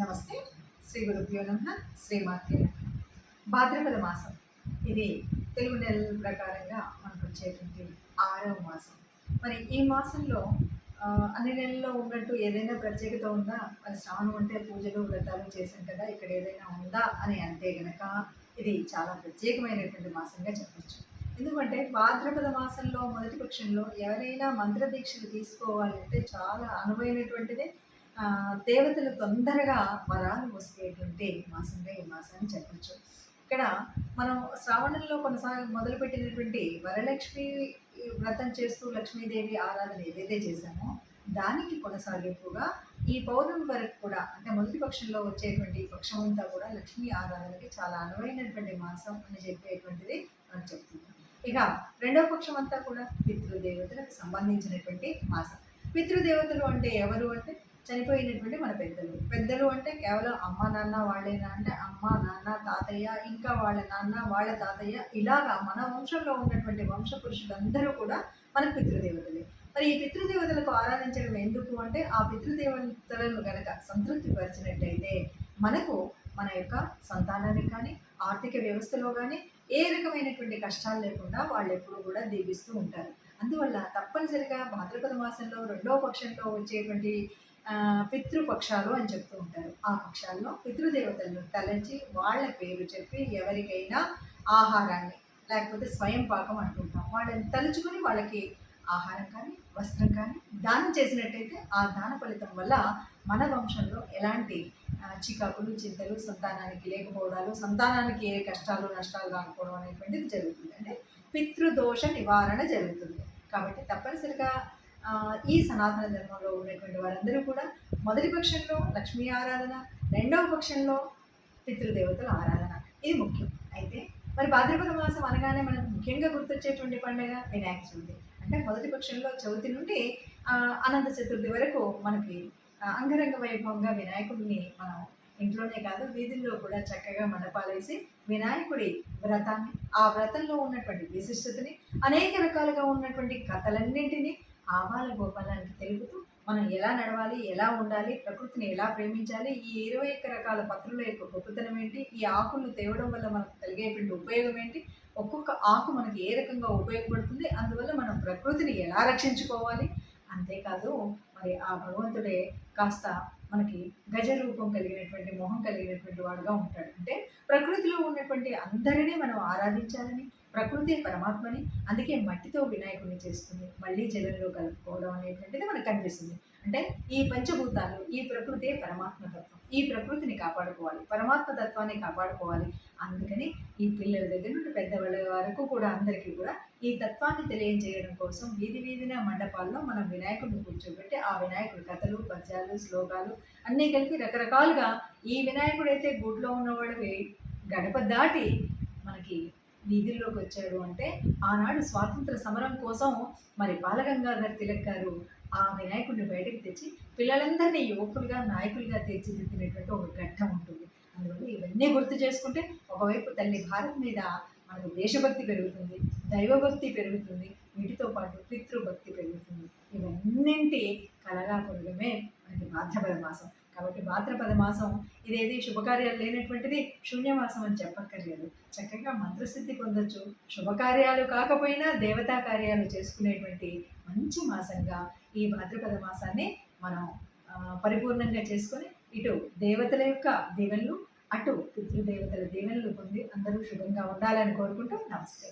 నమస్తే. శ్రీ గురుభ్యో నమ. శ్రీమాత్రి భాద్రపద మాసం. ఇది తెలుగు నెలల ప్రకారంగా మనకు వచ్చేటువంటి ఆరవ మాసం. మరి ఈ మాసంలో అన్ని నెలల్లో ఉన్నట్టు ఏదైనా ప్రత్యేకత ఉందా? మరి శ్రావణం అంటే పూజలు వ్రతాలు చేశాం కదా ఇక్కడ ఏదైనా ఉందా అని అంటే గనక ఇది చాలా ప్రత్యేకమైనటువంటి మాసంగా చెప్పచ్చు. ఎందుకంటే భాద్రపద మాసంలో మొదటి పక్షంలో ఎవరైనా మంత్రదీక్షలు తీసుకోవాలంటే చాలా అనువైనటువంటిదే. దేవతలు తొందరగా వరాలు వస్తేటువంటి మాసంగా ఈ మాసాన్ని చెప్పచ్చు. ఇక్కడ మనం శ్రావణంలో కొనసాగ మొదలుపెట్టినటువంటి వరలక్ష్మి వ్రతం చేస్తూ లక్ష్మీదేవి ఆరాధన ఏదైతే చేశామో దానికి కొనసాగింపుగా ఈ పౌర్ణమి వరకు కూడా అంటే మొదటి పక్షంలో వచ్చేటువంటి పక్షం అంతా కూడా లక్ష్మీ ఆరాధనకి చాలా అనువైనటువంటి మాసం అని చెప్పేటువంటిది మనం చెప్తున్నాం. ఇక రెండవ పక్షం అంతా కూడా పితృదేవతలకు సంబంధించినటువంటి మాసం. పితృదేవతలు అంటే ఎవరు అంటే చనిపోయినటువంటి మన పెద్దలు. పెద్దలు అంటే కేవలం అమ్మ నాన్న వాళ్ళేనా? అంటే అమ్మ నాన్న తాతయ్య ఇంకా వాళ్ళ నాన్న వాళ్ళ తాతయ్య ఇలాగా మన వంశంలో ఉన్నటువంటి వంశ పురుషులందరూ కూడా మన పితృదేవతలే. మరి ఈ పితృదేవతలకు ఆరాధించడం ఎందుకు అంటే ఆ పితృదేవతలను గనక సంతృప్తి పరిచినట్లయితే మనకు మన యొక్క సంతానానికి కానీ ఆర్థిక వ్యవస్థలో కానీ ఏ రకమైనటువంటి కష్టాలు లేకుండా వాళ్ళు ఎప్పుడూ కూడా దీవిస్తూ ఉంటారు. అందువల్ల తప్పనిసరిగా భాద్రపద మాసంలో రెండో పక్షంలో వచ్చేటువంటి పితృపక్షాలు అని చెప్తూ ఉంటారు. ఆ పక్షాల్లో పితృదేవతలను తలంచి వాళ్ళ పేరు చెప్పి ఎవరికైనా ఆహారాన్ని లేకపోతే స్వయం పాకం అంటుంటాం వాళ్ళని తలుచుకుని వాళ్ళకి ఆహారం కానీ వస్త్రం కానీ దానం చేసినట్టయితే ఆ దాన ఫలితం వల్ల మన వంశంలో ఎలాంటి చికాకులు చింతలు సంతానానికి లేకపోవడాలు సంతానానికి ఏ కష్టాలు నష్టాలు రాకపోవడం అనేటువంటిది జరుగుతుంది. అంటే పితృదోష నివారణ జరుగుతుంది. కాబట్టి తప్పనిసరిగా ఈ సనాతన ధర్మంలో ఉన్నటువంటి వారందరూ కూడా మొదటి పక్షంలో లక్ష్మీ ఆరాధన రెండవ పక్షంలో పితృదేవతల ఆరాధన. ఇది ముఖ్యం. అయితే మరి భాద్రపద మాసం అనగానే మనకు ముఖ్యంగా గుర్తొచ్చేటువంటి పండుగ వినాయక చవితి. అంటే మొదటి పక్షంలో చవితి నుండి అనంత చతుర్థి వరకు మనకి అంగరంగ వైభవంగా వినాయకుడిని మనం ఇంట్లోనే కాదు వీధుల్లో కూడా చక్కగా మండపాలేసి వినాయకుడి వ్రతాన్ని ఆ వ్రతంలో ఉన్నటువంటి విశిష్టతని అనేక రకాలుగా ఉన్నటువంటి కథలన్నింటినీ ఆవాల గోపాలానికి తెలుపుతూ మనం ఎలా నడవాలి ఎలా ఉండాలి ప్రకృతిని ఎలా ప్రేమించాలి ఈ ఇరవై ఒక్క రకాల పత్రుల యొక్క గొప్పతనం ఏంటి ఈ ఆకులను తేవడం వల్ల మనకు కలిగేటువంటి ఉపయోగం ఏంటి ఒక్కొక్క ఆకు మనకి ఏ రకంగా ఉపయోగపడుతుంది అందువల్ల మనం ప్రకృతిని ఎలా రక్షించుకోవాలి? అంతేకాదు మరి ఆ భగవంతుడే కాస్త మనకి గజ రూపం కలిగినటువంటి మొహం కలిగినటువంటి వాడుగా ఉంటాడు. అంటే ప్రకృతిలో ఉన్నటువంటి అందరినీ మనం ఆరాధించాలని ప్రకృతి పరమాత్మని అందుకే మట్టితో వినాయకుడిని చేస్తుంది. మళ్ళీ జలంలో కలుపుకోవడం అనేటువంటిది మనకు కనిపిస్తుంది. అంటే ఈ పంచభూతాలు ఈ ప్రకృతే పరమాత్మ తత్వం. ఈ ప్రకృతిని కాపాడుకోవాలి పరమాత్మ తత్వాన్ని కాపాడుకోవాలి. అందుకని ఈ పిల్లల దగ్గర నుండి పెద్దవాళ్ళ వరకు కూడా అందరికీ కూడా ఈ తత్వాన్ని తెలియజేయడం కోసం వీధి వీధిన మండపాల్లో మనం వినాయకుడిని కూర్చోబెట్టి ఆ వినాయకుడి కథలు పద్యాలు శ్లోకాలు అన్నీ కలిపి రకరకాలుగా ఈ వినాయకుడు అయితే గూట్లో ఉన్నవాడివి గడప దాటి మనకి వీధుల్లోకి వచ్చాడు అంటే ఆనాడు స్వాతంత్ర సమరం కోసం మరి బాలగంగాధర్ తిలక్ గారు ఆ వినాయకుడిని బయటకు తెచ్చి పిల్లలందరినీ యువకులుగా నాయకులుగా తీర్చిదిద్దినటువంటి ఒక ఘట్టం ఉంటుంది. అందువల్ల ఇవన్నీ గుర్తు చేసుకుంటే ఒకవైపు తల్లి భారత్ మీద మనకు దేశభక్తి పెరుగుతుంది దైవభక్తి పెరుగుతుంది వీటితో పాటు పితృభక్తి పెరుగుతుంది. ఇవన్నింటి కలగా పొరగమే మనకి భాద్రపద మాసం కాబట్టి భాద్రపద మాసం ఇదేది? శుభకార్యాలు లేనటువంటిది శూన్యమాసం అని చెప్పక్కర్లేదు. చక్కగా మంత్రసిద్ధి పొందొచ్చు. శుభకార్యాలు కాకపోయినా దేవతా కార్యాలు చేసుకునేటువంటి మంచి మాసంగా ఈ భాద్రపద మాసాన్ని మనం పరిపూర్ణంగా చేసుకొని ఇటు దేవతల యొక్క దీవెనలు అటు పితృదేవతల దీవెనలు పొంది అందరూ శుభంగా ఉండాలని కోరుకుంటూ నమస్తే.